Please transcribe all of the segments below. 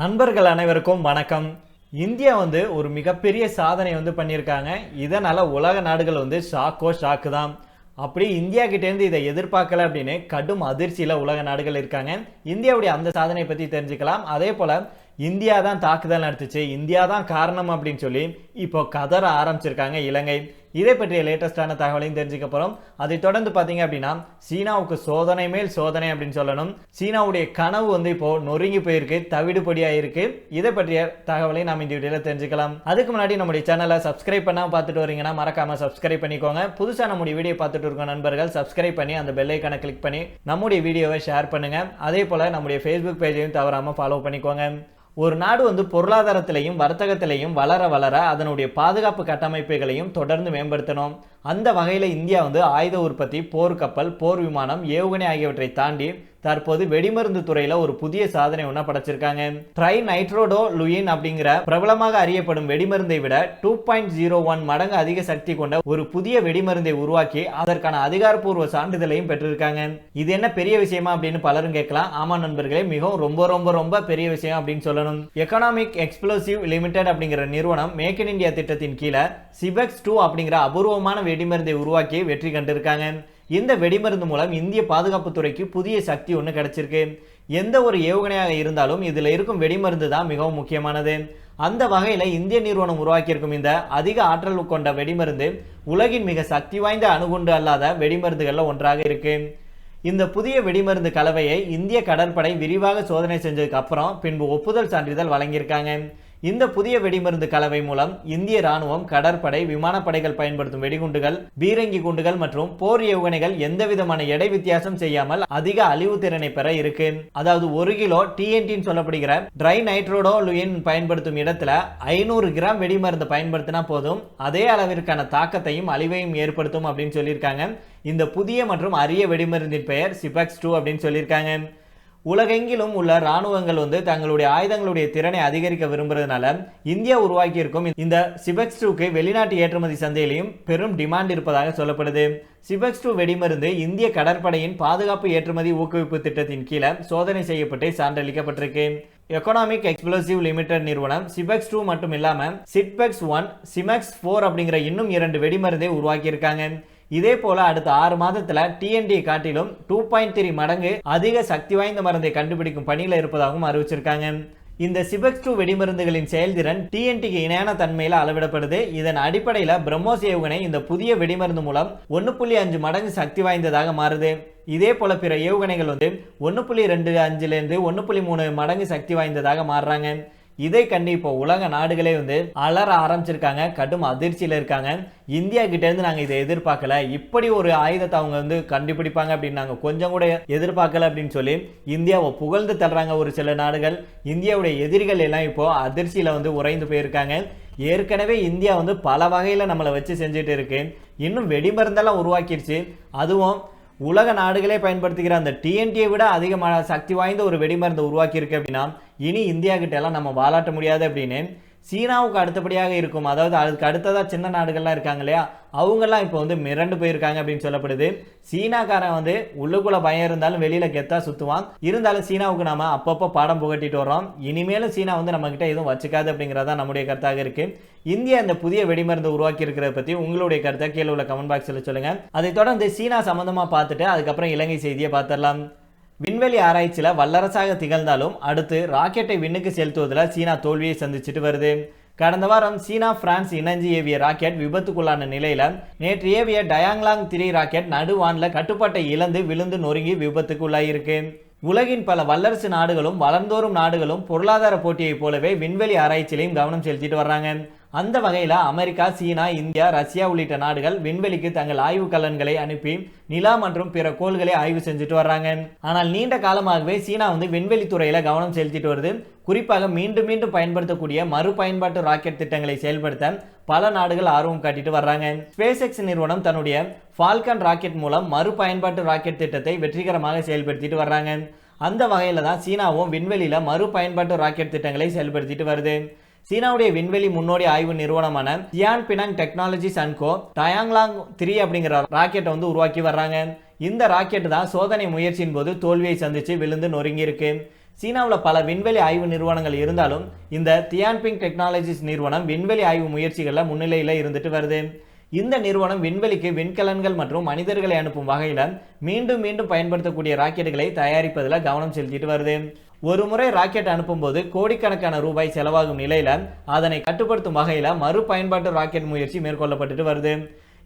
நண்பர்கள் அனைவருக்கும் வணக்கம். இந்தியா வந்து ஒரு மிகப்பெரிய சாதனை வந்து பண்ணியிருக்காங்க. இதனால் உலக நாடுகள் வந்து ஷாக்கோ ஷாக்கு தான். அப்படி இந்தியா கிட்டேருந்து இதை எதிர்பார்க்கல அப்படின்னு கடும் அதிர்ச்சியில் உலக நாடுகள் இருக்காங்க. இந்தியாவுடைய அந்த சாதனை பற்றி தெரிஞ்சுக்கலாம். அதே போல் இந்தியா தான் தாக்குதல் நடத்துச்சு. இந்தியா தான் காரணம் அப்படின்னு சொல்லி இப்போ கதற ஆரம்பிச்சிருக்காங்க இலங்கை. இதை பற்றிய லேட்டஸ்டான தகவலையும் தெரிஞ்சுக்க போகிறோம் அதை தொடர்ந்து பார்த்தீங்க அப்படின்னா சீனாவுக்கு சோதனை மேல் சோதனை அப்படின்னு சொல்லணும். சீனாவுடைய கனவு வந்து இப்போ நொறுங்கி போயிருக்கு தவிடுபடியாக இருக்கு. இதை பற்றிய தகவலை நாம் இந்த வீடியோவில் தெரிஞ்சுக்கலாம். அதுக்கு முன்னாடி நம்முடைய சேனலை சப்ஸ்கிரைப் பண்ணால் பார்த்துட்டு வரீங்கன்னா மறக்காம சப்ஸ்கிரைப் பண்ணிக்கோங்க. புதுசாக நம்முடைய வீடியோ பார்த்துட்டு இருக்க நண்பர்கள் சப்ஸ்கிரைப் பண்ணி அந்த பெல் கிளிக் பண்ணி நம்முடைய வீடியோவை ஷேர் பண்ணுங்க. அதே போல் நம்முடைய ஃபேஸ்புக் பேஜையும் தவறாமல் ஃபாலோ பண்ணிக்கோங்க. ஒரு நாடு வந்து பொருளாதாரத்திலையும் வர்த்தகத்திலையும் வளர வளர அதனுடைய பாதுகாப்பு கட்டமைப்புகளையும் தொடர்ந்து மேம்படுத்தணும். அந்த வகையில் இந்தியா வந்து ஆயுத உற்பத்தி போர்க்கப்பல் போர் விமானம் ஏவுகணை ஆகியவற்றை தாண்டி தற்போது வெடிமருந்து துறையில ஒரு புதிய சாதனை ஒன்றா படைச்சிருக்காங்க. ட்ரை நைட்ரோடோ லுயின் அப்படிங்கிற பிரபலமாக அறியப்படும் வெடிமருந்தை விட டூ பாயிண்ட் ஜீரோ ஒன் மடங்கு அதிக சக்தி கொண்ட ஒரு புதிய வெடிமருந்தை உருவாக்கி அதற்கான அதிகாரப்பூர்வ சான்றிதழையும் பெற்றிருக்காங்க. இது என்ன பெரிய விஷயமா அப்படின்னு பலரும் கேட்கலாம். ஆமா நண்பர்களே மிகவும் ரொம்ப ரொம்ப ரொம்ப பெரிய விஷயம் அப்படின்னு சொல்லணும். எக்கனாமிக் எக்ஸ்ப்ளோசிவ் லிமிடெட் அப்படிங்கிற நிறுவனம் மேக் இன் இந்தியா திட்டத்தின் கீழே சிபெக்ஸ் டூ அப்படிங்கிற அபூர்வமான வெடிமருந்தை உருவாக்கி வெற்றி கண்டிருக்காங்க. இந்த வெடிமருந்து மூலம் இந்திய பாதுகாப்பு துறைக்கு புதிய சக்தி ஒன்று கிடைச்சிருக்கு. எந்த ஒரு ஏவுகணையாக இருந்தாலும் இதில் இருக்கும் வெடிமருந்து தான் மிகவும் முக்கியமானது. அந்த வகையில் இந்திய நிறுவனம் உருவாக்கியிருக்கும் இந்த அதிக ஆற்றல் கொண்ட வெடிமருந்து உலகின் மிக சக்தி வாய்ந்த அணுகுண்டு அல்லாத வெடிமருந்துகளில் ஒன்றாக இருக்கு. இந்த புதிய வெடிமருந்து கலவையை இந்திய கடற்படை விரிவாக சோதனை செஞ்சதுக்கு அப்புறம் பின்பு ஒப்புதல் சான்றிதழ் வழங்கியிருக்காங்க. இந்த புதிய வெடிமருந்து கலவை மூலம் இந்திய ராணுவம் கடற்படை விமானப்படைகள் பயன்படுத்தும் வெடிகுண்டுகள் பீரங்கி குண்டுகள் மற்றும் போர் ஏவுகணைகள் எந்தவிதமான எடை வித்தியாசம் செய்யாமல் அதிக அழிவு திறனை பெற இருக்கு. அதாவது ஒரு கிலோ டிஎன்டின்னு சொல்லப்படுகிற ட்ரை நைட்ரோடோ லுயின் பயன்படுத்தும் இடத்துல ஐநூறு கிராம் வெடிமருந்து பயன்படுத்தினா போதும். அதே அளவிற்கான தாக்கத்தையும் அழிவையும் ஏற்படுத்தும் அப்படின்னு சொல்லியிருக்காங்க. இந்த புதிய மற்றும் அரிய வெடிமருந்தின் பெயர் சிபெக்ஸ் டூ அப்படின்னு சொல்லியிருக்காங்க. உலகெங்கிலும் உள்ள ராணுவங்கள் வந்து தங்களுடைய ஆயுதங்களுடைய திறனை அதிகரிக்க விரும்புறதுனால இந்தியா உருவாக்கியிருக்கும் இந்த சிபெக்ஸ் டூக்கு வெளிநாட்டு ஏற்றுமதி சந்தையிலையும் பெரும் டிமாண்ட் இருப்பதாக சொல்லப்படுது. சிபெக்ஸ் டூ வெடிமருந்து இந்திய கடற்படையின் பாதுகாப்பு ஏற்றுமதி ஊக்குவிப்பு திட்டத்தின் கீழே சோதனை செய்யப்பட்டு சான்றளிக்கப்பட்டிருக்கு. எக்கனாமிக் எக்ஸ்ப்ளோசிவ் லிமிடெட் நிறுவனம் சிபெக்ஸ் டூ மட்டும் இல்லாமல் சிட்பெக்ஸ் ஒன் சிமெக்ஸ் ஃபோர் அப்படிங்கிற இன்னும் இரண்டு வெடிமருந்தை உருவாக்கியிருக்காங்க. இதே போல அடுத்த ஆறு மாதத்துல டிஎன்டி காட்டிலும் டூ பாயிண்ட் த்ரீ மடங்கு அதிக சக்தி வாய்ந்த மருந்தை கண்டுபிடிக்கும் பணியில் இருப்பதாகவும் அறிவிச்சிருக்காங்க. இந்த சிபெக்ஸ் டூ வெடிமருந்துகளின் செயல்திறன் டிஎன்டிக்கு இணையான தன்மையில் அளவிடப்படுது. இதன் அடிப்படையில் பிரம்மோஸ் ஏவுகணை இந்த புதிய வெடிமருந்து மூலம் ஒன்று புள்ளி அஞ்சு மடங்கு சக்தி வாய்ந்ததாக மாறுது. இதே போல பிற ஏவுகணைகள் வந்து ஒன்று புள்ளி ரெண்டு அஞ்சுலேருந்து ஒன்று புள்ளி மூணு மடங்கு சக்தி வாய்ந்ததாக மாறுறாங்க. இதை கண்டு இப்போ உலக நாடுகளே வந்து அலற ஆரம்பிச்சிருக்காங்க கடும் அதிர்ச்சியில் இருக்காங்க. இந்தியா கிட்ட இருந்து நாங்கள் இதை எதிர்பார்க்கல. இப்படி ஒரு ஆயுதத்தை அவங்க வந்து கண்டுபிடிப்பாங்க அப்படின்னு நாங்கள் கொஞ்சம் கூட எதிர்பார்க்கல அப்படின்னு சொல்லி இந்தியாவை புகழ்ந்து தர்றாங்க ஒரு சில நாடுகள். இந்தியாவுடைய எதிரிகள் எல்லாம் இப்போ அதிர்ச்சியில் வந்து உறைந்து போயிருக்காங்க. ஏற்கனவே இந்தியா வந்து பல வகையில் நம்மளை வச்சு செஞ்சுட்டு இருக்கு. இன்னும் வெடிமருந்தெல்லாம் உருவாக்கிடுச்சு அதுவும் உலக நாடுகளே பயன்படுத்துகிற அந்த டிஎன்டியை விட அதிகமான சக்தி வாய்ந்த ஒரு வெடிமருந்து உருவாக்கியிருக்கு அப்படின்னா இனி இந்தியா கிட்டெல்லாம் நம்ம வாலாட்ட முடியாது அப்படின்னு. சீனாவுக்கு அடுத்தபடியாக இருக்கும். அதாவது அதுக்கு அடுத்ததாக சின்ன நாடுகள்லாம் இருக்காங்க இல்லையா? அவங்கெல்லாம் இப்போ வந்து மிரண்டு போயிருக்காங்க அப்படின்னு சொல்லப்படுது. சீனாக்காரன் வந்து உள்ளுக்குள்ள பயம் இருந்தாலும் வெளியில் கெத்தா சுற்றுவான் இருந்தாலும் சீனாவுக்கு நாம அப்பப்போ பாடம் புகட்டிட்டு வரோம் இனிமேலும் சீனா வந்து நம்மக்கிட்ட எதுவும் வச்சுக்காது அப்படிங்கிறதா நம்முடைய கருத்தாக இருக்கு. இந்தியா இந்த புதிய வெடிமருந்து உருவாக்கி இருக்கிறத பற்றி உங்களுடைய கருத்தை கீழே உள்ள கமெண்ட் பாக்ஸில் சொல்லுங்க. அதை தொடர்ந்து சீனா சம்மந்தமாக பார்த்துட்டு அதுக்கப்புறம் இலங்கை செய்தியை பார்த்துடலாம். விண்வெளி ஆராய்ச்சியில் வல்லரசாக திகழ்ந்தாலும் அடுத்து ராக்கெட்டை விண்ணுக்கு செலுத்துவதில் சீனா தோல்வியை சந்திச்சுட்டு வருது. கடந்த வாரம் சீனா பிரான்ஸ் இணைஞ்சு ஏவிய ராக்கெட் விபத்துக்குள்ளான நிலையில் நேற்று ஏவிய டயாங்லாங் த்ரீ ராக்கெட் நடுவானில் கட்டுப்பாட்டை இழந்து விழுந்து நொறுங்கி விபத்துக்குள்ளாயிருக்கு. உலகின் பல வல்லரசு நாடுகளும் வளர்ந்தோறும் நாடுகளும் பொருளாதார போட்டியைப் போலவே விண்வெளி ஆராய்ச்சியிலையும் கவனம் செலுத்திட்டு வர்றாங்க. அந்த வகையில் அமெரிக்கா சீனா இந்தியா ரஷ்யா உள்ளிட்ட நாடுகள் விண்வெளிக்கு தங்கள் ஆய்வு கலன்களை அனுப்பி நிலா மற்றும் பிற கோள்களை ஆய்வு செஞ்சுட்டு வர்றாங்க. ஆனால் நீண்ட காலமாகவே சீனா வந்து விண்வெளி துறையில கவனம் செலுத்திட்டு வருது. குறிப்பாக மீண்டும் மீண்டும் பயன்படுத்தக்கூடிய மறுபயன்பாட்டு ராக்கெட் திட்டங்களை செயல்படுத்த பல நாடுகள் ஆர்வம் காட்டிட்டு வர்றாங்க. ஸ்பேஸ் எக்ஸ் நிறுவனம் தன்னுடைய ஃபால்கன் ராக்கெட் மூலம் மறுபயன்பாட்டு ராக்கெட் திட்டத்தை வெற்றிகரமாக செயல்படுத்திட்டு வர்றாங்க. அந்த வகையில் தான் சீனாவும் விண்வெளியில் மறுபயன்பாட்டு ராக்கெட் திட்டங்களை செயல்படுத்திட்டு வருது. சீனாவுடைய விண்வெளி முன்னோடி ஆய்வு நிறுவனமான Tian Bing technologies and co Tianlong three அப்படிங்கிற ராக்கெட்டை வந்து உருவாக்கி வர்றாங்க. இந்த ராக்கெட் தான் சோதனை முயற்சியின் போது தோல்வியை சந்திச்சு விழுந்து நொறுங்கியிருக்கு. சீனாவில் பல விண்வெளி ஆய்வு நிறுவனங்கள் இருந்தாலும் இந்த தியான்பிங் டெக்னாலஜிஸ் நிறுவனம் விண்வெளி ஆய்வு முயற்சிகளில் முன்னிலையில் இருந்துட்டு வருது. இந்த நிறுவனம் விண்வெளிக்கு விண்கலன்கள் மற்றும் மனிதர்களை அனுப்பும் வகையில் மீண்டும் மீண்டும் பயன்படுத்தக்கூடிய ராக்கெட்டுகளை தயாரிப்பதில் கவனம் செலுத்திட்டு வருது. ஒரு முறை ராக்கெட் அனுப்பும்போது கோடிக்கணக்கான ரூபாய் செலவாகும் நிலையில அதனை கட்டுப்படுத்தும் வகையில் மறுபயன்பாட்டு ராக்கெட் முயற்சி மேற்கொள்ளப்பட்டுட்டு வருது.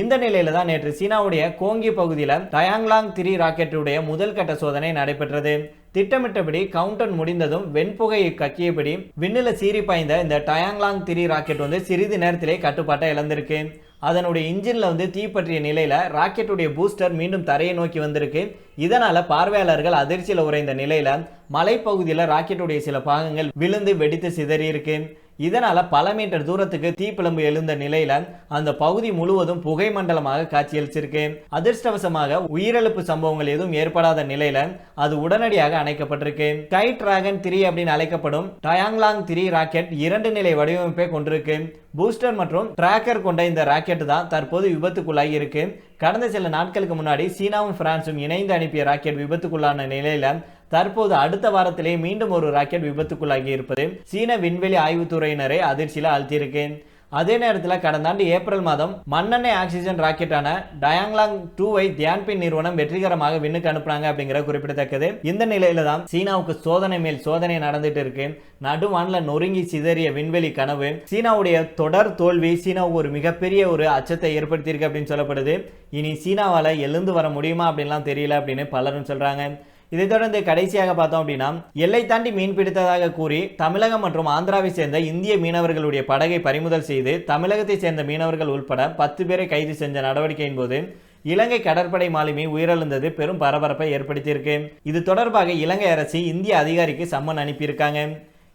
இந்த நிலையில தான் நேற்று சீனாவுடைய கோங்கி பகுதியில் டயாங்லாங் த்ரீ ராக்கெட்டுடைய முதல் கட்ட சோதனை நடைபெற்றது. திட்டமிட்டபடி கவுண்டன் முடிந்ததும் வெண்புகையை கக்கியபடி விண்ணில சீறி பாய்ந்த இந்த டயாங்லாங் த்ரீ ராக்கெட் வந்து சிறிது நேரத்திலே கட்டுப்பாட்டை இழந்திருக்கு. அதனுடைய இன்ஜின்ல வந்து தீப்பற்றிய நிலையில் ராக்கெட்டுடைய பூஸ்டர் மீண்டும் தரையை நோக்கி வந்திருக்கு. இதனால் பார்வையாளர்கள் அதிர்ச்சியில் உறைந்த நிலையில் மலைப்பகுதியில் ராக்கெட்டுடைய சில பாகங்கள் விழுந்து வெடித்து சிதறியிருக்கு. இதனால் பல மீட்டர் தூரத்துக்கு தீப்பிழம்பு எழுந்த நிலையில அந்த பகுதி முழுவதும் புகை மண்டலமாக காட்சியளிச்சிருக்கு. அதிர்ஷ்டவசமாக உயிரிழப்பு சம்பவங்கள் எதுவும் ஏற்படாத நிலையில அது உடனடியாக அணைக்கப்பட்டிருக்கு. ஸ்கை டிராகன் த்ரீ அப்படின்னு அழைக்கப்படும் டயாங்லாங் த்ரீ ராக்கெட் இரண்டு நிலை வடிவமைப்பை கொண்டிருக்கு. பூஸ்டர் மற்றும் டிராக்கர் கொண்ட இந்த ராக்கெட் தான் தற்போது விபத்துக்குள்ளாகி இருக்கு. கடந்த சில நாட்களுக்கு முன்னாடி சீனாவும் பிரான்சும் இணைந்து அனுப்பிய ராக்கெட் விபத்துக்குள்ளான நிலையில தற்போது அடுத்த வாரத்திலே மீண்டும் ஒரு ராக்கெட் விபத்துக்குள்ளாகி இருப்பது சீன விண்வெளி ஆய்வுத்துறையினரை அதிர்ச்சியில் ஆழ்த்தியிருக்கு. அதே நேரத்தில் கடந்த ஆண்டு ஏப்ரல் மாதம் மண்ணெண்ணெய் ஆக்சிஜன் ராக்கெட்டான டயாங்லாங் டூவை தியான்பின் நிறுவனம் வெற்றிகரமாக விண்ணுக்கு அனுப்புனாங்க அப்படிங்கிற குறிப்பிடத்தக்கது. இந்த நிலையில தான் சீனாவுக்கு சோதனை மேல் சோதனை நடந்துட்டு இருக்கு. நடுவானில் நொறுங்கி சிதறிய விண்வெளி கனவு சீனாவுடைய தொடர் தோல்வி சீனாவுக்கு ஒரு மிகப்பெரிய ஒரு அச்சத்தை ஏற்படுத்தியிருக்கு அப்படின்னு சொல்லப்படுது. இனி சீனாவால் எழுந்து வர முடியுமா அப்படின்லாம் தெரியல அப்படின்னு பலரும் சொல்கிறாங்க இதைத் தொடர்ந்து கடைசியாக பார்த்தோம் அப்படின்னா எல்லை தாண்டி மீன் பிடித்ததாக கூறி தமிழகம் மற்றும் ஆந்திராவை சேர்ந்த இந்திய மீனவர்களுடைய படகை பறிமுதல் செய்து தமிழகத்தை சேர்ந்த மீனவர்கள் உட்பட பத்து பேரை கைது செஞ்ச நடவடிக்கையின் போது இலங்கை கடற்படை மாலுமி உயிரிழந்தது பெரும் பரபரப்பை ஏற்படுத்தியிருக்கு. இது தொடர்பாக இலங்கை அரசு இந்திய அதிகாரிக்கு சம்மன் அனுப்பியிருக்காங்க.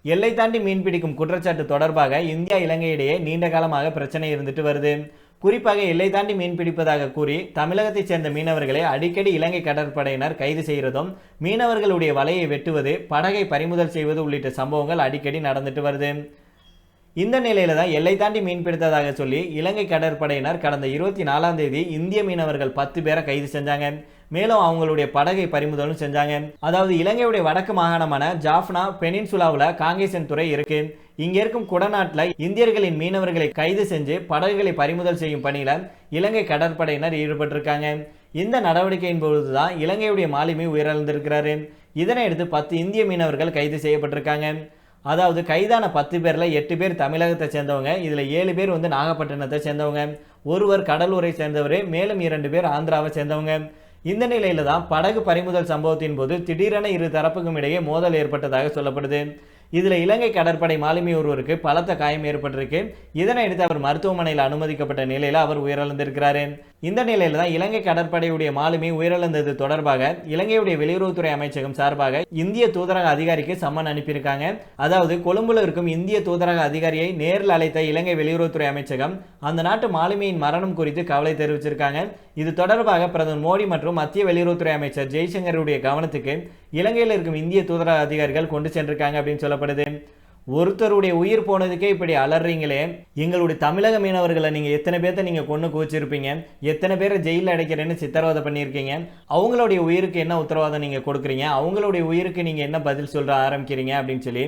எல்லை தாண்டி மீன் பிடிக்கும் குற்றச்சாட்டு தொடர்பாக இந்தியா இலங்கையிடையே நீண்ட காலமாக பிரச்சனை இருந்துட்டு வருது. குறிப்பாக எல்லை தாண்டி மீன் பிடிப்பதாக கூறி தமிழகத்தைச் சேர்ந்த மீனவர்களை அடிக்கடி இலங்கை கடற்படையினர் கைது செய்கிறதும் மீனவர்களுடைய வலையை வெட்டுவது படகை பறிமுதல் செய்வது உள்ளிட்ட சம்பவங்கள் அடிக்கடி நடந்துட்டு வருது. இந்த நிலையில தான் எல்லை தாண்டி மீன் பிடித்ததாக சொல்லி இலங்கை கடற்படையினர் கடந்த இருபத்தி நாலாம் தேதி இந்திய மீனவர்கள் பத்து பேரை கைது செஞ்சாங்க. மேலும் அவங்களுடைய படகை பறிமுதலும் செஞ்சாங்க. அதாவது இலங்கையுடைய வடக்கு மாகாணமான ஜாஃப்னா பெனின்சுலாவில் காங்கேசன் துறை இருக்கு. இங்கே இருக்கும் குடநாட்டில் இந்தியர்களின் மீனவர்களை கைது செஞ்சு படகுகளை பறிமுதல் செய்யும் பணியில் இலங்கை கடற்படையினர் ஈடுபட்டிருக்காங்க. இந்த நடவடிக்கையின் பொழுதுதான் இலங்கையுடைய மாலுமி உயிரிழந்திருக்கிறாரு. இதனை அடுத்து பத்து இந்திய மீனவர்கள் கைது செய்யப்பட்டிருக்காங்க. அதாவது கைதான பத்து பேரில் எட்டு பேர் தமிழகத்தை சேர்ந்தவங்க இதில் ஏழு பேர் வந்து நாகப்பட்டினத்தை சேர்ந்தவங்க ஒருவர் கடலூரை சேர்ந்தவர் மேலும் இரண்டு பேர் ஆந்திராவை சேர்ந்தவங்க. இந்த நிலையில தான் படகு பறிமுதல் சம்பவத்தின் போது திடீரென இரு தரப்புக்கும் இடையே மோதல் ஏற்பட்டதாக சொல்லப்படுது. இதுல இலங்கை கடற்படை மாலுமி ஒருவருக்கு பலத்த காயம் ஏற்பட்டிருக்கு. இதனை அடுத்து அவர் மருத்துவமனையில் அனுமதிக்கப்பட்ட நிலையில அவர் உயிரிழந்திருக்கிறாரு. இந்த நிலையில் தான் இலங்கை கடற்படையுடைய மாலுமி உயிரிழந்தது தொடர்பாக இலங்கையுடைய வெளியுறவுத்துறை அமைச்சகம் சார்பாக இந்திய தூதரக அதிகாரிக்கு சம்மன் அனுப்பியிருக்காங்க. அதாவது கொழும்புல இருக்கும் இந்திய தூதரக அதிகாரியை நேரில் அழைத்த இலங்கை வெளியுறவுத்துறை அமைச்சகம் அந்த நாட்டு மாலுமியின் மரணம் குறித்து கவலை தெரிவிச்சிருக்காங்க. இது தொடர்பாக பிரதமர் மோடி மற்றும் மத்திய வெளியுறவுத்துறை அமைச்சர் ஜெய்சங்கருடைய கவனத்துக்கு இலங்கையில் இருக்கும் இந்திய தூதரக அதிகாரிகள் கொண்டு சென்றிருக்காங்க அப்படின்னு சொல்லப்படுது. ஒருத்தருடைய உயிர் போனதுக்கே இப்படி அலறீங்களே. எங்களுடைய தமிழக மீனவர்களை நீங்கள் எத்தனை பேர்த்த நீங்கள் கொண்டு குவிச்சிருப்பீங்க எத்தனை பேரை ஜெயிலில் அடைக்கிறேன்னு சித்தரவாதம் பண்ணியிருக்கீங்க? அவங்களுடைய உயிருக்கு என்ன உத்தரவாதம் நீங்கள் கொடுக்குறீங்க? அவங்களுடைய உயிருக்கு நீங்கள் என்ன பதில் சொல்ற ஆரம்பிக்கிறீங்க அப்படின்னு சொல்லி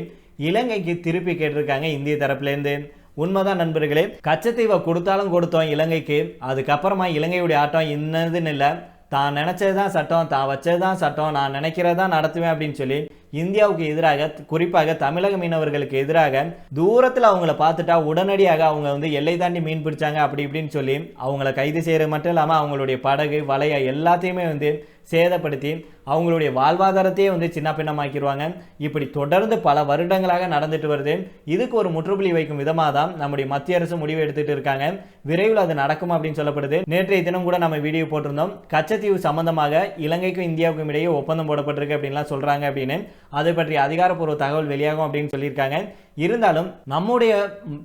இலங்கைக்கு திருப்பி கேட்டிருக்காங்க இந்திய தரப்புலேருந்து. உண்மைதான் நண்பர்களே கச்சத்தீவை கொடுத்தாலும் கொடுத்தோம் இலங்கைக்கு. அதுக்கப்புறமா இலங்கையுடைய ஆட்டம் இன்னதுன்னு இல்லை. தான் நினச்சது தான் சட்டம் தான் வச்சது தான் சட்டம் நான் நினைக்கிறதான் நடத்துவேன் அப்படின்னு சொல்லி இந்தியாவுக்கு எதிராக குறிப்பாக தமிழக மீனவர்களுக்கு எதிராக தூரத்தில் அவங்கள பார்த்துட்டா உடனடியாக அவங்க வந்து எல்லை தாண்டி மீன் பிடிச்சாங்க அப்படி இப்படின்னு சொல்லி அவங்கள கைது செய்கிறது மட்டும் இல்லாமல் அவங்களுடைய படகு வலைய எல்லாத்தையுமே வந்து சேதப்படுத்தி அவங்களுடைய வாழ்வாதாரத்தையே வந்து சின்ன பின்னமாக்கிடுவாங்க இப்படி தொடர்ந்து பல வருடங்களாக நடந்துட்டு வருது. இதுக்கு ஒரு முற்றுப்புள்ளி வைக்கும் விதமாக தான் நம்முடைய மத்திய அரசு முடிவு எடுத்துட்டு இருக்காங்க. விரைவில் அது நடக்கும் அப்படின்னு சொல்லப்படுது. நேற்றைய தினம் கூட நம்ம வீடியோ போட்டிருந்தோம். கச்சத்தீவு சம்பந்தமாக இலங்கைக்கும் இந்தியாவுக்கும் இடையே ஒப்பந்தம் போடப்பட்டிருக்கு அப்படின்லாம் சொல்கிறாங்க அப்படின்னு. அதை பற்றி அதிகாரப்பூர்வ தகவல் வெளியாகும் அப்படின்னு சொல்லியிருக்காங்க. இருந்தாலும் நம்முடைய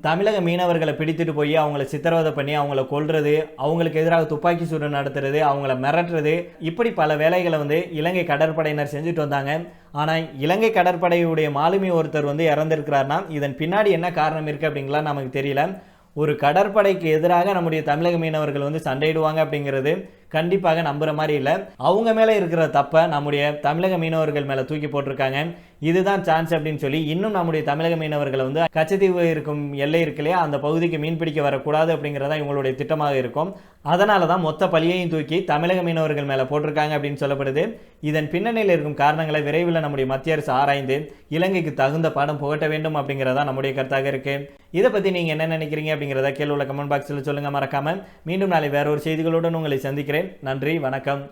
தமிழக மீனவர்களை பிடித்துட்டு போய் அவங்கள சித்திரவதை பண்ணி அவங்கள கொள்வது அவங்களுக்கு எதிராக துப்பாக்கி சூடு நடத்துறது அவங்கள மிரட்டுறது இப்படி பல வேலைகளை வந்து இலங்கை கடற்படையினர் செஞ்சுட்டு வந்தாங்க. ஆனால் இலங்கை கடற்படையுடைய மாலுமி ஒருத்தர் வந்து இறந்திருக்கிறார்னா இதன் பின்னாடி என்ன காரணம் இருக்குது அப்படிங்கலாம் நமக்கு தெரியல. ஒரு கடற்படைக்கு எதிராக நம்முடைய தமிழக மீனவர்கள் வந்து சண்டையிடுவாங்க அப்படிங்கிறது கண்டிப்பாக நம்புகிற மாதிரி இல்லை. அவங்க மேலே இருக்கிற தப்பை நம்முடைய தமிழக மீனவர்கள் மேலே தூக்கி போட்டிருக்காங்க. இதுதான் சான்ஸ் அப்படின்னு சொல்லி இன்னும் நம்முடைய தமிழக மீனவர்களை வந்து கச்சத்தீவு இருக்கும் எல்லை இருக்கு இல்லையா அந்த பகுதிக்கு மீன் பிடிக்க வரக்கூடாது அப்படிங்கிறதா இவங்களுடைய திட்டமாக இருக்கும். அதனால தான் மொத்த பழியையும் தூக்கி தமிழக மீனவர்கள் மேலே போட்டிருக்காங்க அப்படின்னு சொல்லப்படுது. இதன் பின்னணியில் இருக்கும் காரணங்களை விரைவில் நம்முடைய மத்திய அரசு ஆராய்ந்து இலங்கைக்கு தகுந்த பாடம் புகட்ட வேண்டும் அப்படிங்கிறதா நம்முடைய கருத்தாக இருக்குது இதை பற்றி நீங்கள் என்ன நினைக்கிறீங்க அப்படிங்கிறத கீழே உள்ள கமெண்ட் பாக்ஸில் சொல்லுங்கள் மறக்காமல் மீண்டும் நாளை வேற ஒரு செய்திகளுடன் உங்களை சந்திக்கிறேன். நன்றி வணக்கம்.